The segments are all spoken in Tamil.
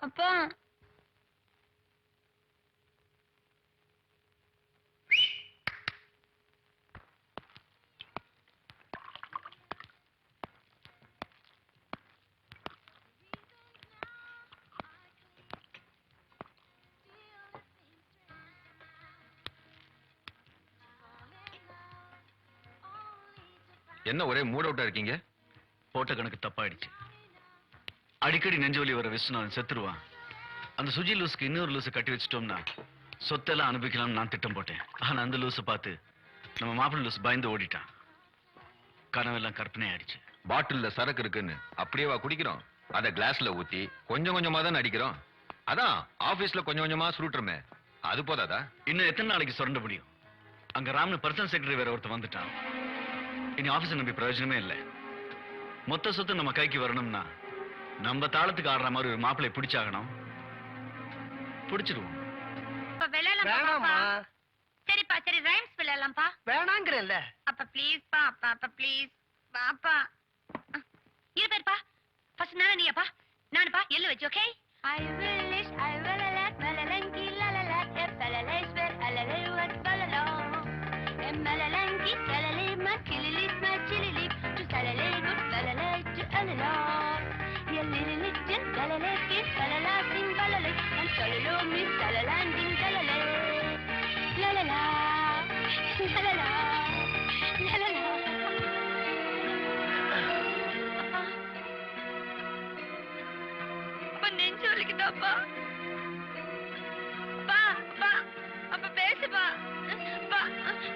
அப்பா. என்ன ஒரே மூட் அவுட்டா இருக்கீங்க? போட்ட கணக்கு தப்பாயிடுச்சு. அடிக்கடி நெஞ்சு வலி வர விஸ்வநாதன் செத்துருவான். அந்த சுஜி லூஸுக்கு இன்னொரு லூசு கட்டி வச்சிட்டோம்னா சொத்தெல்லாம் அனுபவிக்கலாம்னு நான் திட்டம் போட்டேன். ஆனா அந்த லூசை பார்த்து நம்ம மாப்பிள்ளை லூஸ் பயந்து ஓடிட்டான். கனவெல்லாம் கற்பனை ஆயிடுச்சு. பாட்டில்ல சரக்கு இருக்குன்னு அப்படியே வா குடிக்கிறோம்? அத கிளாஸ்ல ஊத்தி கொஞ்சம் கொஞ்சமா தான் அடிக்கிறோம். அதான் ஆபீஸ்ல கொஞ்சம் கொஞ்சமா சுருட்டுறமே. அது போதாதா? இன்னும் எத்தனை நாளைக்கு சுரண்ட முடியும்? அங்க ராம்னு பர்சனல் செக்ரட்டரி வேற ஒருத்தன் வந்துட்டான். இனி ஆபீஸ் நம்பி பிரயோஜனமே இல்லை. மொத்த சொத்து நம்ம கைக்கு வரணும்னா நம்ம தாளத்துக்கு ஆடுற மாதிரி ஒரு மாப்பிள்ளை பிடிச்சாகணும். பிடிச்சிருவோம். அப்ப விளையாடலாம் வேணாம்மா. சரிப்பா சரி ரைம்ஸ் விளையாடலாம்ப்பா. வேணாங்கிறல்ல அப்ப ப்ளீஸ் பா அப்பா அப்பா ப்ளீஸ் பாப்பா இரு பேருப்பா. ஃபர்ஸ்ட் நானே நீயாப்பா? நானுப்பா. எள்ளு வச்சு okay I will wish I will let malalanki la la la if alalays where alalay what balalo em malalanki La la la kiss, la la la ding, la la la, and shalala miss, la la la ding, la la la, la la la, la la la, la la la. அப்பா நெஞ்சு வலிக்குதாப்பா பா பா அப்ப பேசுப்பா பா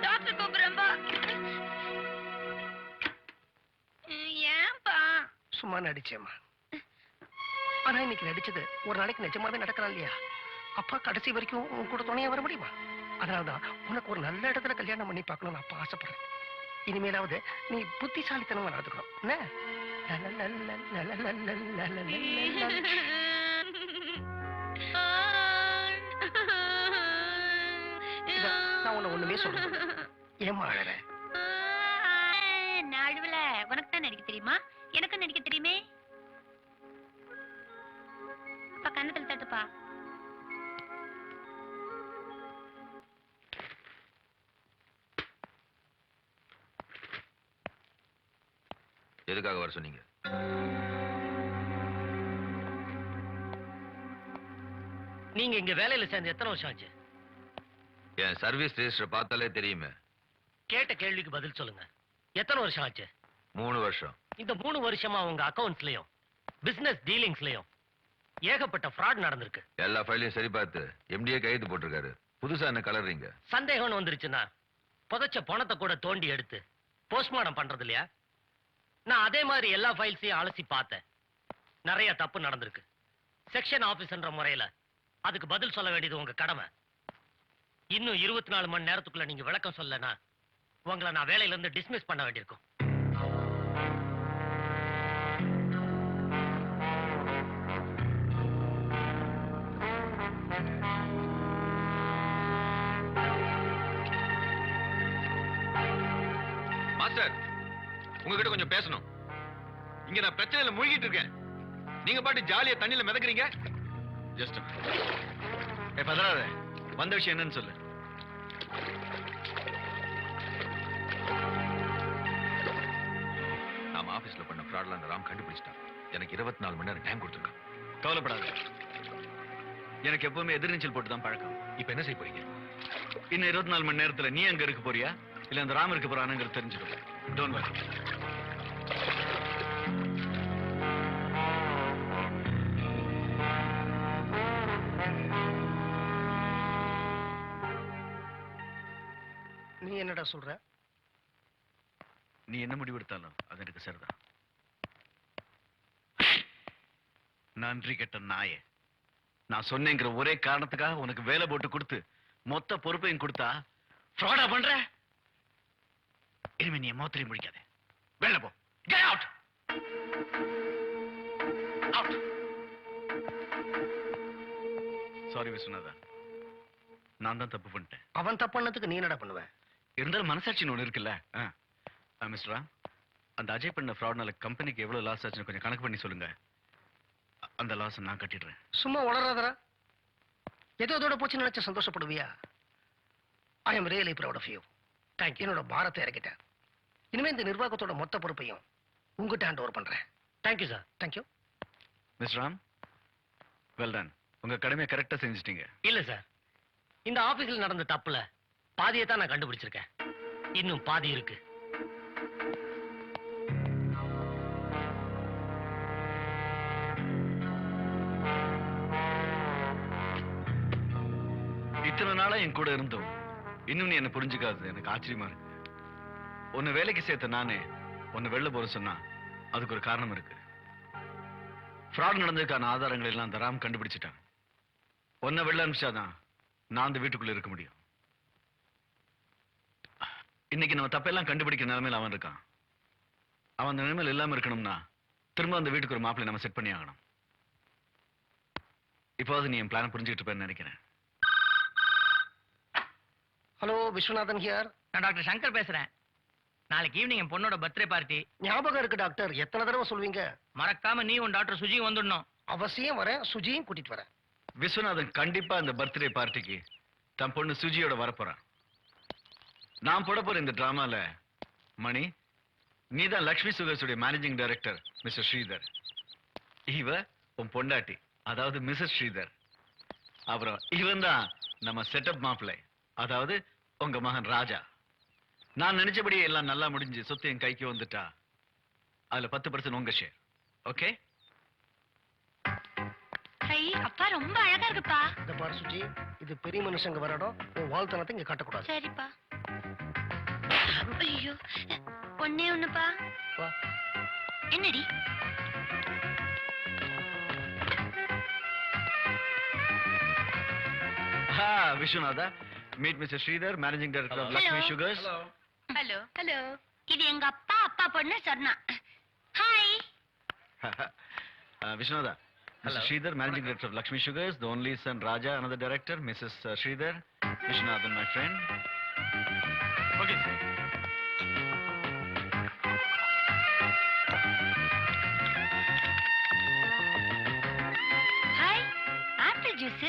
டாக்டர் கூப்பிடுறேன்பா ஏன்பா சும்மா நடிச்சேம்மா ஆனா இன்னைக்கு நடிச்சது ஒரு நாளைக்கு நிஜமாவே நடக்கலாம் இல்லையா? அப்பா கடைசி வரைக்கும் உன் கூட துணையா வர முடியுமா? அதனாலதான் உனக்கு ஒரு நல்ல இடத்துல கல்யாணம் பண்ணி பார்க்கணும்னு அப்பா ஆசைப்படுறேன். இனிமேலாவது நீ புத்திசாலித்தனமா நடந்துக்கணும். என்ன? நான் உன்னை ஒண்ணுமே சொல்றேன் ஏமா அழற? நடுவுல உனக்கு தான் நடிக்க தெரியுமா? எனக்கு நடிக்க தெரியுமே? கண்ணத்துல தட்டுப்பா. எதுக்காக வர சொன்னீங்க? நீங்க இங்க வேலையில சேர்ந்து எத்தனை வருஷம் ஆச்சு? என் சர்வீஸ் ரெஜிஸ்டர் பார்த்தாலே தெரியுமே. கேட்ட கேள்விக்கு பதில் சொல்லுங்க. எத்தனை வருஷம் ஆச்சு? மூணு வருஷம். இந்த மூணு வருஷமா உங்க அக்கவுண்ட்ஸ்லயும் பிசினஸ் டீலிங்ஸ்லயும் ஏகப்பட்ட ஃப்ராட் நடந்திருக்கு. எல்லா ஃபைலையும் சரி பார்த்து எம்டிஏ கையெழுத்து போட்டிருக்காரு. புதுசா என்ன கலர்றீங்க சந்தேகம்னு வந்துருச்சுன்னா புதைச்ச பணத்தை கூட தோண்டி எடுத்து போஸ்ட்மார்ட்டம் பண்றது இல்லையா? நான் அதே மாதிரி எல்லா ஃபைல்ஸையும் அலசி பார்த்தேன். நிறைய தப்பு நடந்திருக்கு. செக்ஷன் ஆபீஸ்ன்ற முறையில அதுக்கு பதில் சொல்ல வேண்டியது உங்க கடமை. இன்னும் இருபத்தி நாலு மணி நேரத்துக்குள்ள நீங்க விளக்கம் சொல்லனா உங்களை நான் வேலையில இருந்து டிஸ்மிஸ் பண்ண வேண்டியிருக்கும். மாஸ்டர் உங்ககிட்ட கொஞ்சம் பேசணும். இங்க நான் பிரச்சனையில மூழ்கிட்டு இருக்கேன். நீங்க பாட்டு ஜாலியா தண்ணியில மிதக்குறீங்க? ஜஸ்ட் ஏ பதறாத. வந்த விஷயம் என்னன்னு சொல்லு. நாம ஆபீஸ்ல பண்ண ஃப்ராட்ல அந்த ராம் கண்டுபிடிச்சிட்டான். எனக்கு இருபத்தி நாலு மணி நேரம் டைம் கொடுத்துருக்கான். கவலைப்படாத. எனக்கு எப்பவுமே எதிர்நீச்சல் போட்டு தான் பழக்கம். இப்ப என்ன செய்ய போறீங்க? இன்னும் இருபத்தி நாலு மணி நேரத்துல நீ அங்க இருக்க போறியா? இல்ல அந்த ராம் இருக்க போறானுங்கிறது தெரிஞ்சிடும். டோன்ட் வரி நீ என்னடா சொல்ற? நீ என்ன முடிவெடுத்தாலும் அது எனக்கு சரிதான். நன்றி கெட்ட நாயே. நான் சொன்னேங்கிற ஒரே காரணத்துக்காக உனக்கு வேலை போட்டு கொடுத்து மொத்த பொறுப்பையும் கொடுத்தா ஃப்ராடா பண்ற? இனிமே நீ மோத்திரையும் முடிக்காத வெளில போ. Get out out sorry Vishwanatha. நான் தான் தப்பு பண்ணிட்டேன். அவன் தப்பு பண்ணதுக்கு நீ என்னடா பண்ணுவ? இருந்தாலும் மனசாட்சின்னு ஒண்ணு இருக்குல்ல? மிஸ்டரா அந்த அஜய் பண்ண ஃப்ராட்னால கம்பெனிக்கு எவ்வளவு லாஸ் ஆச்சுன்னு கொஞ்சம் கணக்கு பண்ணி சொல்லுங்க. அந்த லாஸ் நான் கட்டிடுறேன். சும்மா வளராதரா ஏதோ அதோட போச்சு நினைச்சு சந்தோஷப்படுவியா? I am really proud of you என்னோட பாரத்தை இறக்கிட்டேன். இனிமே இந்த நிர்வாகத்தோட மொத்த பொறுப்பையும் உங்ககிட்ட ஹேண்ட் ஓவர் பண்றேன். Thank you sir thank you miss Ram well done உங்க கடமையை கரெக்டா செஞ்சுட்டீங்க. இல்ல சார் இந்த ஆபீஸ்ல நடந்த தப்புல பாதியை தான் நான் கண்டுபிடிச்சிருக்கேன். இன்னும் பாதி இருக்கு. இத்தனை நாளா என் கூட இருந்தோம். இன்னும் நீ என்ன புரிஞ்சுக்காது எனக்கு ஆச்சரியமா இருக்கு. உன்னை வேலைக்கு சேர்த்த நானே உன்னை வெளில போற சொன்னா அதுக்கு ஒரு காரணம் இருக்கு. ஃப்ராட் நடந்ததுக்கான ஆதாரங்கள் எல்லாம் அந்த ராம் கண்டுபிடிச்சிட்டான். உன்னை வெளில அனுப்பிச்சாதான் நான் அந்த வீட்டுக்குள்ள இருக்க முடியும். இன்னைக்கு நம்ம தப்பெல்லாம் கண்டுபிடிக்கிற நிலைமையில் அவன் இருக்கான். அவன் அந்த நிலைமையில இல்லாம இருக்கணும்னா திரும்ப அந்த வீட்டுக்கு ஒரு மாப்பிள்ளை நம்ம செட் பண்ணி ஆகணும். இப்போது நீ என் பிளான் புரிஞ்சுக்கிட்டு இருப்பேன்னு நினைக்கிறேன். ஹலோ விஸ்வநாதன் ஹியர் நான் டாக்டர் சங்கர் பேசுறேன். நாளைக்கு ஈவினிங் என் பொண்ணோட பர்த்டே பார்ட்டி ஞாபகம் இருக்கு டாக்டர். எத்தனை தடவை சொல்வீங்க? மறக்காம நீ உன் டாக்டர் சுஜி வந்துடணும். அவசியம் வரேன். சுஜியும் கூட்டிட்டு வரேன். விஸ்வநாதன் கண்டிப்பா இந்த பர்த்டே பார்ட்டிக்கு தன் பொண்ணு சுஜியோட வரப்போறான். நான் போட போற இந்த டிராமால மணி நீதான் லக்ஷ்மி சுகர்ஸுடைய மேனேஜிங் டைரக்டர் மிஸ்டர் ஸ்ரீதர். இவ உன் பொண்டாட்டி அதாவது மிஸ்ஸஸ் ஸ்ரீதர். அப்புறம் இவன் தான் நம்ம செட்டப் மாப்பிள்ளை. அதாவது உங்க மகன் ராஜா. நான் நினைச்சபடி எல்லாம் நல்லா முடிஞ்சு சொத்து என் கைக்கு வந்துட்டா. அதுல பத்து பர்சன்ட் உங்க ஷேர் ஓகே அப்பா ரொம்ப அழகா இருக்குப்பா. இந்த பாரு சுஜி இது பெரிய மனுஷங்க வர இடம் உன் வாழ்த்தனத்தை இங்க காட்டக்கூடாது. சரிப்பா. ஐயோ ஒண்ணே ஒண்ணுப்பா. வா. என்னடி? Vishwanatha meet mister Sridhar managing director of Lakshmi Hello. Sugars hello hello இது எங்க அப்பா அப்பா பொண்ணு சொன்னா hi Vishwanatha Managing Director of Lakshmi Sugars, the only son Raja, another director, Mrs. uh, Sridhar, Vishwanathan, my friend. Okay. Hi apple juice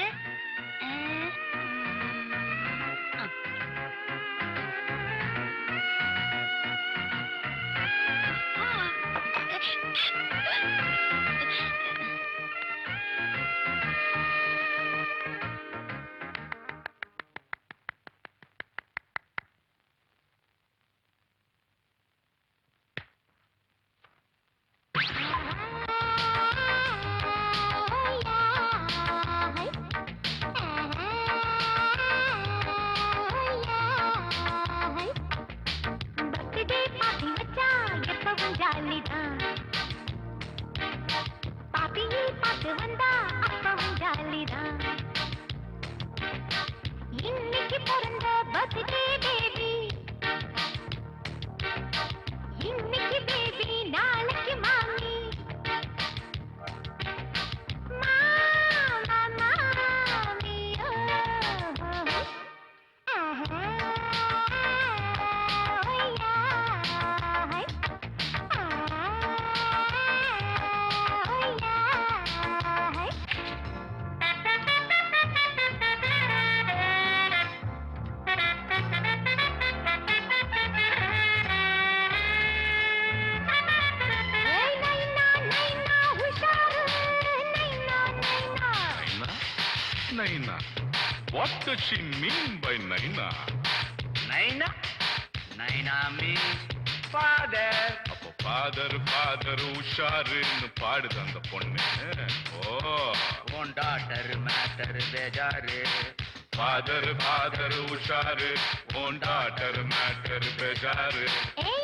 Naina? What does she mean by Naina? Naina Naina means father அப்போ ஃபாதர் ஃபாதர் உஷாருன்னு பாடுது அந்த பொண்ணு ஓ உன் டாக்டர் மேட்டர் பேஜாரு ஃபாதர் ஃபாதர் உஷாரு ஓன் டாட்டர் மேட்டர் பெஜாரு ஏய்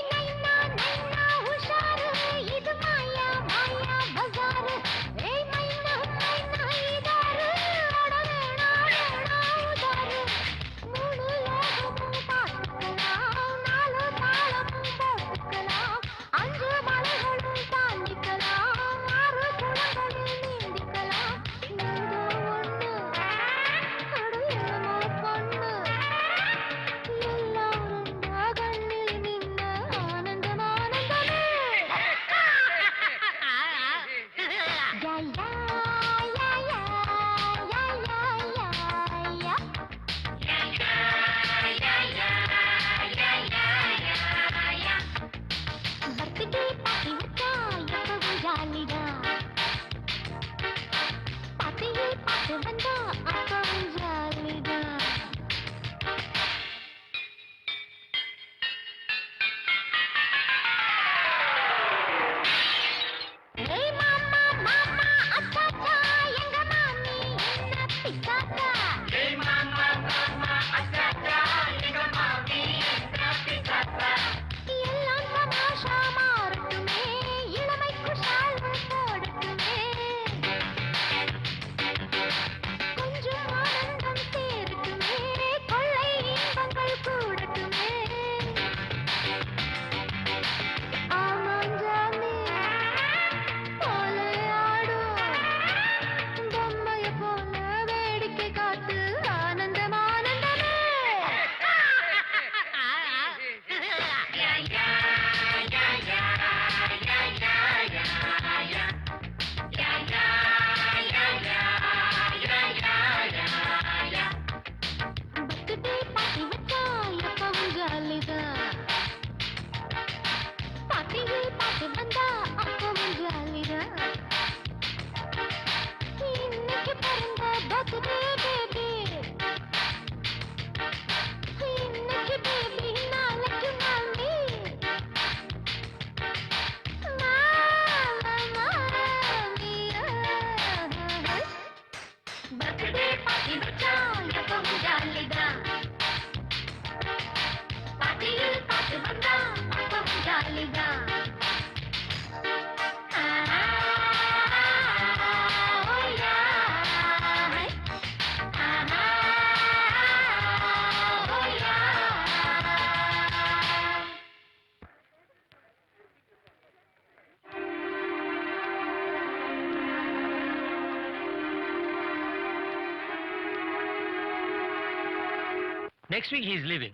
Next week he is leaving.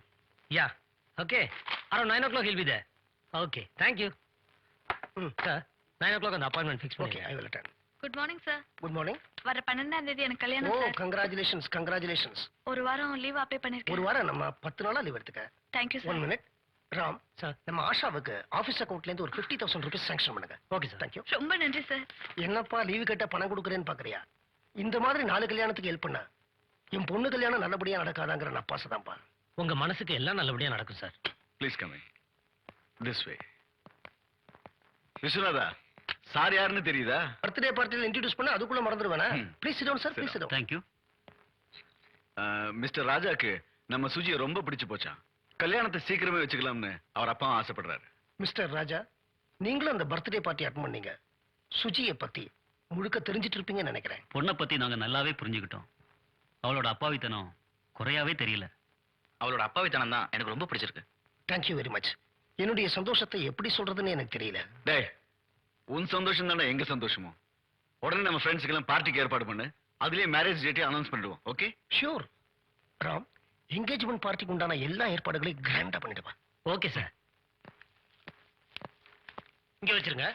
Yeah. Okay. Around nine o'clock he'll be there. Okay. Thank you. Hmm. Sir, nine o'clock அந்த appointment fix ஓகே ஐ பண்ணிடுங்க. Will attend good morning sir good morning வர பன்னெண்டாம் தேதி எனக்கு ஓ கல்யாணம் சார் கங்க்ராச்சுலேஷன்ஸ் கங்க்ராச்சுலேஷன்ஸ் ஒரு வாரம் லீவ் அப்ளை ஒரு பண்ணிருக்கேன் வாரம் நம்ம பத்து நாளா லீவ் எடுத்துக்க thank you one sir minute Ram sir நம்ம ஆஷாவுக்கு ஆபீஸ் அக்கவுண்ட்ல இருந்து ஒரு ஃபிஃப்டி தௌசண்ட் ருபீஸ் சாங்ஷன் பண்ணுங்க ஓகே சார் தேங்க்யூ ரொம்ப நன்றி சார் என்னப்பா லீவு கேட்ட பணம் கொடுக்குறேன்னு பாக்குறியா இந்த மாதிரி நாலு கல்யாணத்துக்கு ஹெல்ப் பண்ண என் பொண்ணு கல்யாணம் நல்லபடியா நடக்காதாங்கிற நப்பாசை தான்ப்பா உங்க மனசுக்கு எல்லாம் நல்லபடியா நடக்கும் sir. Please come this way Vishwanatha sir யாருன்னு தெரியுதா? பர்த்டே பார்ட்டியில் இன்ட்ரடியூஸ் பண்ண அதுக்குள்ள மறந்துடுவேனா. Please sit sir please sit thank you mister ராஜாக்கு நம்ம சுஜியை ரொம்ப பிடிச்சு போச்சான் கல்யாணத்தை சீக்கிரமே வச்சுக்கலாம்னு அவர் அப்பா ஆசைப்படுறாரு. மிஸ்டர் ராஜா நீங்களும் அந்த பர்த்டே பார்ட்டி அட்டன் பண்ணீங்க. சுஜியை பத்தி முழுக்க தெரிஞ்சிட்டு இருப்பீங்கன்னு நினைக்கிறேன். பொண்ணை பத்தி நாங்க நல்லாவே புரிஞ்சுக்கிட்டோம். அவளோட அப்பாவித்தனம் குறையாவே தெரியல. அவளோட அப்பாவித்தனம் தான் எனக்கு ரொம்ப பிடிச்சிருக்கு. தேங்க்யூ வெரி மச் என்னுடைய சந்தோஷத்தை எப்படி சொல்றதுன்னு எனக்கு தெரியல. டேய் உன் சந்தோஷம் தானே எங்க சந்தோஷமும் உடனே நம்ம ஃப்ரெண்ட்ஸுக்கெல்லாம் பார்ட்டிக்கு ஏற்பாடு பண்ணு. அதுலயே மேரேஜ் டேட்டே அனௌன்ஸ் பண்ணிடுவோம் ஓகே ஷூர் ராம் என்கேஜ்மெண்ட் பார்ட்டிக்கு உண்டான எல்லா ஏற்பாடுகளையும் கிராண்டா பண்ணிடுவா. ஓகே சார் இங்க வச்சிருங்க.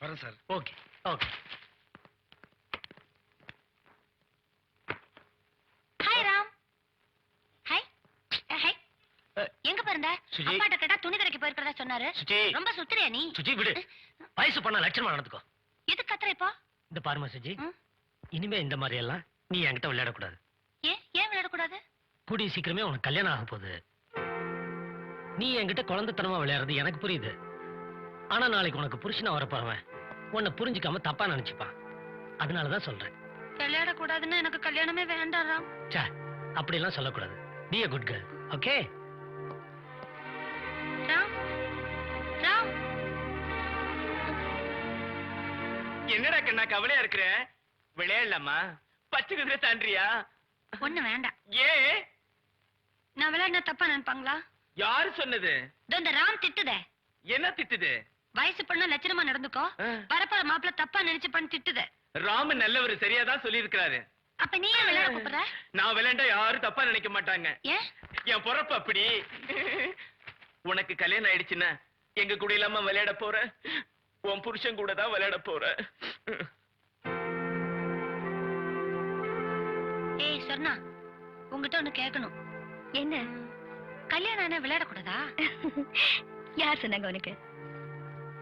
வரேன் sir okay okay hi Ram hi hi அஹ். எங்க பிறந்த சுஜி. அப்பாட்ட கேட்டா துணி கடைக்கு போயிருக்கிறதா சொன்னாரு. சுஜி. ரொம்ப சுத்துறியா நீ? சுஜி விடு. வயசு பண்ணா லட்சணமா நடந்துக்கோ. எது கத்துற இப்போ? இந்த பாருமா சுஜி. ம். இனிமே இந்த மாதிரி எல்லாம் நீ என்கிட்ட விளையாடக்கூடாது. ஏன் ஏன் விளையாடக்கூடாது? கூடிய சீக்கிரமே உனக்கு கல்யாணம் ஆக போகுது. நீ என்கிட்ட குழந்தைத்தனமா விளையாடுறது எனக்கு புரியுது. ஆனா நாளைக்கு உனக்கு புருஷனா வரப்போறவன் உன்னை புரிஞ்சுக்காம தப்பா நினைச்சுப்பான். அதனாலதான் சொல்றேன். விளையாடக்கூடாதுன்னு எனக்கு கல்யாணமே வேண்டாம் அப்படிலாம் சொல்லக்கூடாது. Be a good girl okay என்னடா கண்ணா கவலையா இருக்கிற விளையாடலாமா? பச்சை குதிரை தாண்டியா ஒண்ணு வேண்டாம். ஏன் நான் விளையாடினா தப்பா நினைப்பாங்களா? யாரு சொன்னது? இதோ இந்த ராம் திட்டுதே. என்ன திட்டுது? வயசு பொண்ணு லட்சணமா நடந்துக்கோ. ஆ. வரப்போற மாப்பிள்ள தப்பா நினைச்சு பண்ணி திட்டுதே. ராமன் நல்லவர் சரியாதான் சொல்லியிருக்கிறாரு. அப்ப நீ ஏன் விளையாட கூப்பிடுற? நான் விளையாண்டா யாரும் தப்பா நினைக்க மாட்டாங்க. ஏன் என் பொறப்பு அப்படி. உனக்கு கல்யாணம் ஆயிடுச்சுன்னா எங்க கூட இல்லாம விளையாட போற? உன் புருஷன் கூட தான் விளையாட போற. ஏய் சொர்ணா உங்ககிட்ட ஒண்ணு கேட்கணும் என்ன? கல்யாணம் ஆனா விளையாடக்கூடாதா? யார் சொன்னாங்க உனக்கு?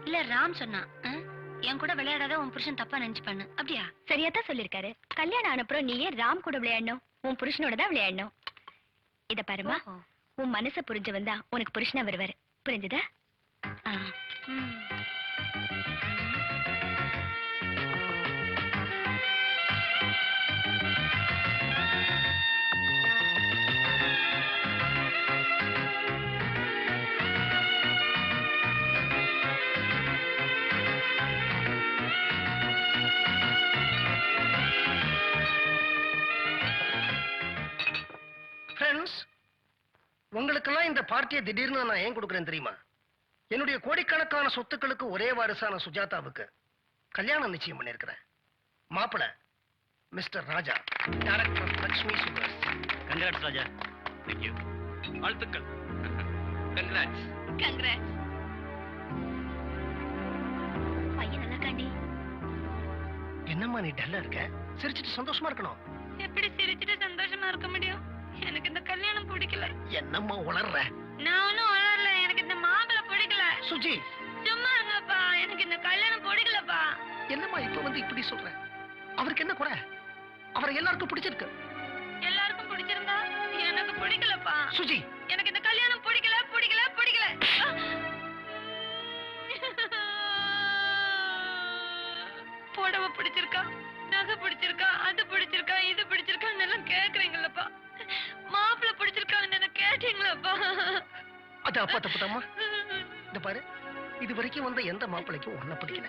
இல்ல ராம் சொன்னா என் கூட விளையாடாத உன் புருஷன் தப்பா நினைச்சுப்பானு அப்படியா? சரியா தான் சொல்லிருக்காரு கல்யாணம் ஆனப்புறம் நீ ஏன் ராம் கூட விளையாடணும். உன் புருஷனோட தான் விளையாடணும். இத பாருமா ஓஹோ. உன் மனச புரிஞ்சு வந்தா உனக்கு புருஷனா வருவாரு. புரிஞ்சுதா? ஆ. ம். ஃப்ரெண்ட்ஸ் உங்களுக்கெல்லாம் இந்த பார்ட்டியை திடீர்னு நான் ஏன் கொடுக்குறேன் தெரியுமா? என்னுடைய கோடிக்கணக்கான சொத்துக்களுக்கு ஒரே வாரிசான சுஜாதாவுக்கு கல்யாணம் நிச்சயம் பண்ணியிருக்கிறேன். மாப்பிள மிஸ்டர் ராஜா டைரக்டர் லக்ஷ்மி சுந்தர்ஸ் கங்க்ராட்ஸ் ராஜா. தேங்க்யூ வாழ்த்துக்கள். Congrats Congrats. பையன் நல்லா இருக்காண்டி என்னம்மா நீ டல்லா இருக்க? சிரிச்சிட்டு சந்தோஷமா இருக்கணும். எப்படி சிரிச்சுட்டு சந்தோஷமா இருக்க முடியும்? எனக்கு இந்த கல்யாணம் பிடிக்கல. என்னம்மா உளர்ற? நான் ஒன்னும் வளரல எனக்கு இந்த மாப்பிளை பிடிக்கல. சுஜி! சும்மா இருங்கப்பா எனக்கு இந்த கல்யாணம் பிடிக்கலப்பா. என்னம்மா இப்ப வந்து இப்படி சொல்ற? அவருக்கு என்ன குறை? அவரை எல்லாருக்கும் பிடிச்சிருக்கு. எல்லாருக்கும் பிடிச்சிருந்தா எனக்கு பிடிக்கலப்பா. சுஜி! எனக்கு அப்பா தப்புதாம்மா இந்த பாரு இது வரைக்கும் வந்த எந்த மாப்பிள்ளைக்கும் உன்னை பிடிக்கல.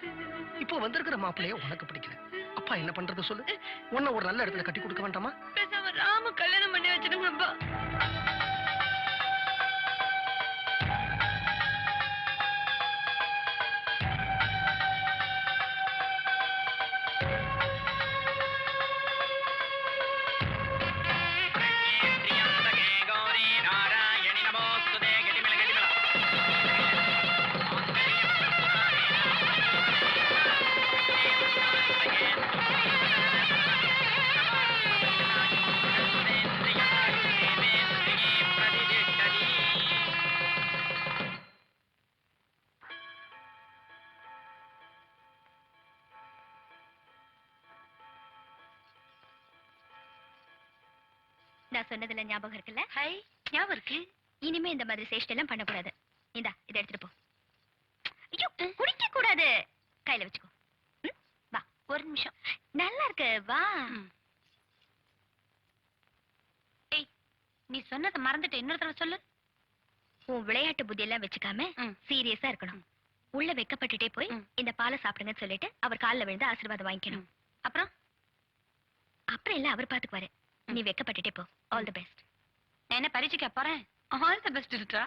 இப்போ வந்திருக்கிற மாப்பிள்ளைய உனக்கு பிடிக்கல. அப்பா என்ன பண்றது சொல்லு? உன்னை ஒரு நல்ல இடத்துல கட்டி கொடுக்க வேண்டாமா? ராம கல்யாணம் பண்ணி வச்சிடுங்கப்பா சொன்னதுல ஞாபகம் இருக்குல்ல? ஹை ஞாபகம் இருக்கு. இனிமே இந்த மாதிரி சேஷ்டை எல்லாம் பண்ணக்கூடாது இந்தா இதை எடுத்துட்டு போ. ஐயோ குடிக்க கூடாது. கையில வச்சுக்கோ. வா ஒரு நிமிஷம். நல்லா இருக்கு வா. நீ சொன்னதை மறந்துட்டு இன்னொரு தடவை சொல்லு. உன் விளையாட்டு புத்தி எல்லாம் வச்சுக்காம. சீரியஸா இருக்கணும். உள்ள வெக்கப்பட்டுட்டே போய். இந்த பாலை சாப்பிடுங்கன்னு சொல்லிட்டு அவர் கால்ல விழுந்து ஆசீர்வாதம் வாங்கிக்கணும். அப்புறம்? அப்புறம் எல்லாம் அவர் பாத்துக்குவாரு. நீ வெக்கப்பட்டுட்டே போ. ஆல் தி பெஸ்ட் நான் என்ன பரீட்சைக்கு போறேன்? ஆல் தி பெஸ்ட் இருக்கா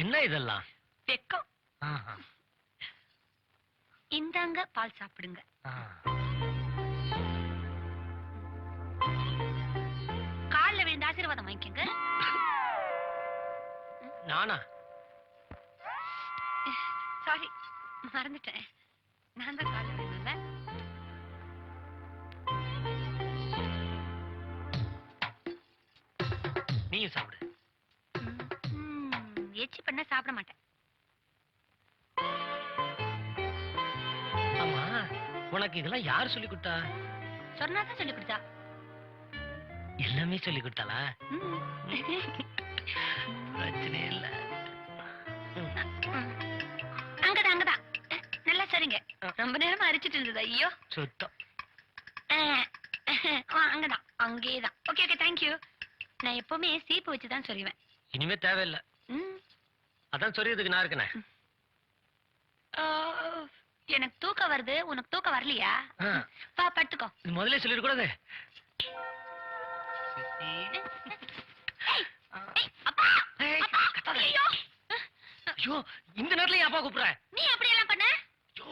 என்ன இதெல்லாம்? வெக்கம். ஆஹா. இந்தாங்க பால் சாப்பிடுங்க. நானா? சாரி மறந்துட்டேன். நான் தான் கால்ல விழுந்தேன்ல நீயும் சாப்பிடு. எச்சி பண்ண சாப்பிட மாட்டேன். ஆமா உனக்கு இதெல்லாம் யார் சொல்லி கொடுத்தா? சொன்னாதான் சொல்லி கொடுத்தா. எல்லாமே சொல்லி கொடுத்தாளா. பிரச்சனை இல்ல. அங்கதான் அங்கதான். நல்லா சரிங்க. ரொம்ப நேரமா அரிச்சிட்டு இருந்தது ஐயோ. சுத்தம். அங்கதான். அங்கேதான். ஓகே ஓகே தேங்க்யூ நான் எப்பவுமே சீப்பு வச்சு தான் சொல்லுவேன். இனிமே தேவையில்ல. அதான் சொரியதுக்கு நான் இருக்கனே. எனக்கு தூக்கம் வருது. உனக்கு தூக்கம் வரலையா. வா படுத்துக்கோ. இது முதல்ல சொல்லிடக்கூடாது. ஐயோ. இந்த நேரத்துல ஏன் அப்பா கூப்பிடுற? நீ அப்படி எல்லாம் பண்ண? ஐயோ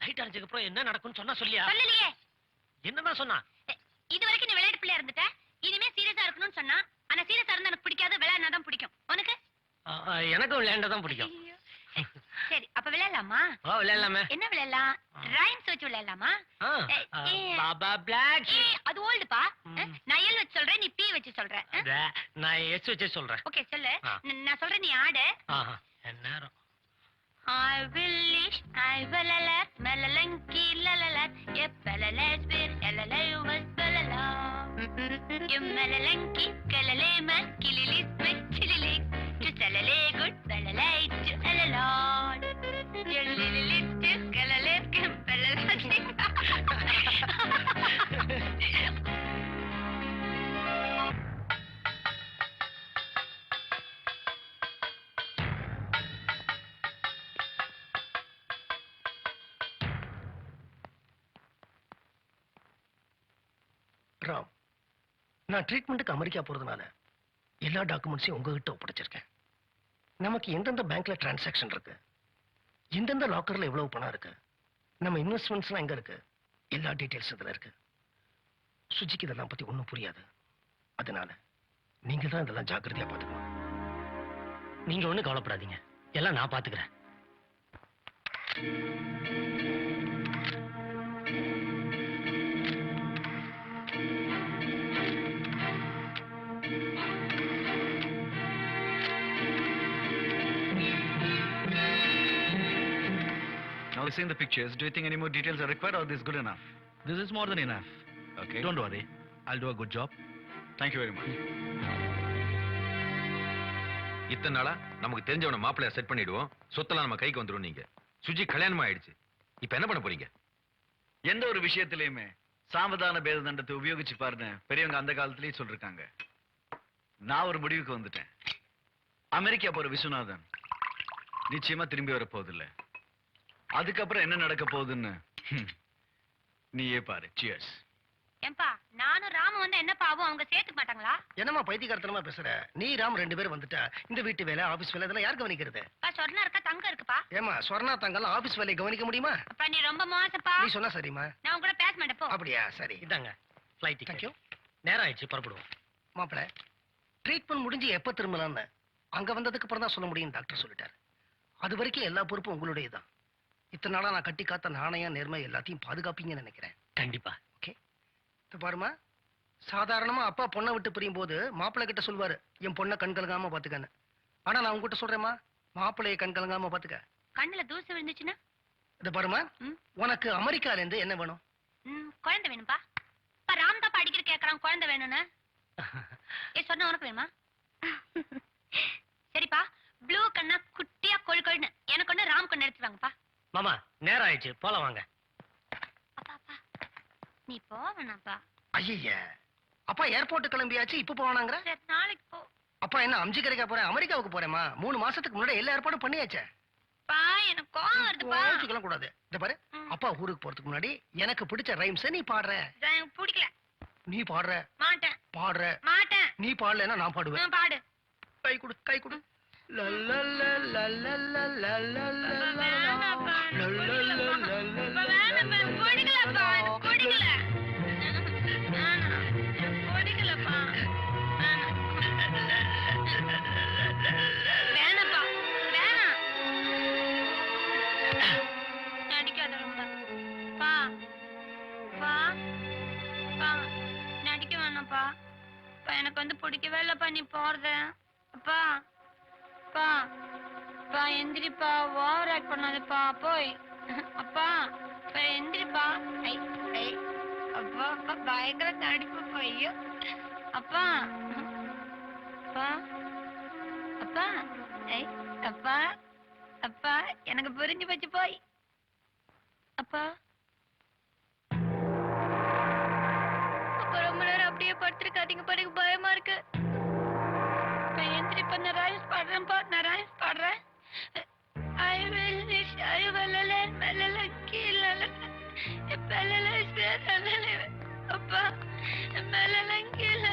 லைட் அடிச்சதுக்கு அப்புறம் என்ன நடக்கும்னு சொன்னா சொல்லியா? சொல்லலையே. என்னதான் சொன்னா? இது வரைக்கும் நீ விளையாட்டு பிள்ளையா இருந்துட்ட? இனிமே சீரியஸா இருக்கணும்னு சொன்னா ஆனா சீரியஸா இருந்தா எனக்கு பிடிக்காது விளையாடினா தான் பிடிக்கும். உனக்கு? எனக்கும் விளையாண்டதான் பிடிக்கும். ஐயோ. விளையாடலாமா? வா விளையாடலாமே. என்ன விளையாடலாம்? ரைம்ஸ் வச்சு விளையாடலாமா. பாபா பிளாக் அது ஓல்டுப்பா. நான் எல் வச்சு சொல்றேன் நீ பி வச்சு சொல்ற நான் எஸ் வச்சே சொல்றேன். ஓகே சொல்லு. நான் சொல்றேன் நீ ஆடு. நேரம். I will lish, I will alert, melalanki lalalat, எப்பலலஸ் பேர் எலலைவஸ் பலலா. எம்மலலங்கி கலலேம கிளிலிஸ் மெச்சிலிலிக், ராம் நான் ட்ரீட்மெண்ட்டுக்கு அமெரிக்கா போறதுனால எல்லா டாக்குமெண்ட்ஸையும் உங்ககிட்ட ஒப்படைச்சிருக்கேன். நமக்கு எந்தெந்த பேங்க்ல டிரான்சாக்ஷன் இருக்கு? எந்தெந்த லாக்கர்ல எவ்வளவு பணம் இருக்கு? நம்ம இன்வெஸ்ட்மெண்ட்ஸ்லாம் எங்க இருக்கு? எல்லா டீட்டெயில்ஸ் இதுல இருக்கு. சுஜிக்கு இதெல்லாம் பத்தி ஒன்றும் புரியாது. அதனால நீங்க தான் இதெல்லாம் ஜாக்கிரதையா பாத்துக்கணும் நீங்க ஒண்ணும் கவலைப்படாதீங்க. எல்லாம் நான் பாத்துக்கிறேன் Now seeing the pictures, do you think any more details are required or this is good enough? This is more than enough. Okay. Don't worry. I'll do a good job. Thank you very much. இத்தனை நாளா நமக்கு தெரிஞ்சவன மாப்பிள்ளைய செட் பண்ணிடுவோம் சொத்தெல்லாம் நம்ம கைக்கு வந்துரும் நீங்க சுஜி கல்யாணமா ஆயிடுச்சு இப்ப என்ன பண்ண போறீங்க எந்த ஒரு விஷயத்திலயுமே சாமதான பேத தண்டத்தை உபயோகிச்சு பாருன்னு பெரியவங்க அந்த காலத்திலேயே சொல்லிருக்காங்க நான் ஒரு முடிவுக்கு வந்துட்டேன் அமெரிக்கா போற விஸ்வநாதன் நிச்சயமா திரும்பி வர போதில்ல அதுக்கப்புறம் என்ன நடக்க போகுதுன்னு? நீயே பாரு. சியர்ஸ் ஏம்பா நானும் ராம வந்து என்னப்பா ஆகும்? அவங்க சேர்த்துக்க மாட்டாங்களா? என்னம்மா பைத்தியக்காரத்தனமா பேசுற? நீ ராம் ரெண்டு பேரும் வந்துட்டா இந்த வீட்டு வேலை ஆபீஸ் வேலை இதெல்லாம் யார் கவனிக்கிறது? சொர்ணா இருக்கா? தங்கம் இருக்குப்பா. ஏமா ஸ்வர்ணா தங்கெல்லாம் ஆபீஸ் வேலையை கவனிக்க முடியுமா? அப்பா நீ ரொம்ப மோசப்பா. நீ சொன்னா சரிம்மா. நான் உங்க கூட பேச மாட்டேன் போ. அப்படியா சரி. இதாங்க ஃப்ளைட் தேங்க்யூ நேரம் ஆயிடுச்சு புறப்படுவோம். மாப்பிள ட்ரீட்மெண்ட் முடிஞ்சு எப்ப திரும்பலாம்னு? அங்க வந்ததுக்கு அப்புறம் தான் சொல்ல முடியும் டாக்டர் சொல்லிட்டாரு. அது வரைக்கும் எல்லா பொறுப்பும் உங்களுடையதான் இத்தனை நாளா நான் கட்டி காத்த நாணயம் நேர்மை எல்லாத்தையும் பாதுகாப்பீங்கன்னு நினைக்கிறேன். கண்டிப்பா. இப்ப பாருமா சாதாரணமா அப்பா பொண்ணை விட்டு பிரியும் போது மாப்பிள்ளை கிட்ட சொல்வாரு என் பொண்ணை கண் கலங்காம பாத்துக்கன்னு. ஆனா நான் உங்ககிட்ட சொல்றேன்மா மாப்பிள்ளைய கண் கலங்காம பாத்துக்க. கண்ணுல தூசு விழுந்துச்சுன்னா? இத பாருமா. உனக்கு அமெரிக்கால இருந்து என்ன வேணும்? குழந்தை வேணும்பா. அப்பா ராம் தான் அடிக்கிற கேக்குறான் குழந்தை வேணும்னு. ஏ சொன்ன உனக்கு வேணுமா? சரிப்பா ப்ளூ கண்ணா குட்டியா கொழு கொழுன்னு. எனக்கு ஒண்ணு ராம் கொண்டு எடுத்து வாங்கப்பா. மாமா நேரம் ஆயிடுச்சு. போலாம் வாங்க. நீ ஐய அப்பா ஏர்போர்ட் கிளம்பியாச்சு இப்ப போவானாங்கிற சரி நாளைக்கு போ. அப்பா என்ன அம்ஜி கரைக்கா போறேன் அமெரிக்காவுக்கு போறேமா மூணு மாசத்துக்கு முன்னாடி எல்லா ஏற்பாடும் பண்ணியாச்சே. பா எனக்கு கோவம் வருதுப்பா. கோச்சுக்கலாம் கூடாது. இந்த பாரு. அப்பா ஊருக்கு போறதுக்கு முன்னாடி எனக்கு பிடிச்ச ரைம்ஸ் நீ பாடுற. எனக்கு பிடிக்கல. நீ பாடுற. மாட்டேன். பாடுற. மாட்டேன். நீ பாடலைன்னா நான் பாடுவேன். நான் பாடு. கை கொடு கை கொடு. நடிக்க வேணாம்ப்பா. எனக்கு வந்து பிடிக்கவே இல்லப்பா நீ போறது அப்பா அப்பா அப்பா எந்திரிப்பா ஓவர் ஆக்ட் பண்ணாதப்பா போய். அப்பா அப்பா எந்திரிப்பா. ஐ ஐ. அப்பா அப்பா பயங்கர நடிப்புப்பா ஐயோ. அப்பா. அப்பா. அப்பா. ஐ அப்பா. அப்பா எனக்கு புரிஞ்சு போச்சு போய். அப்பா. அப்பா ரொம்ப நேரம் அப்படியே படுத்திருக்காதீங்க எனக்கு மேலெல்லாம் ஸ்டேர் மேலெல்லாம் கீழே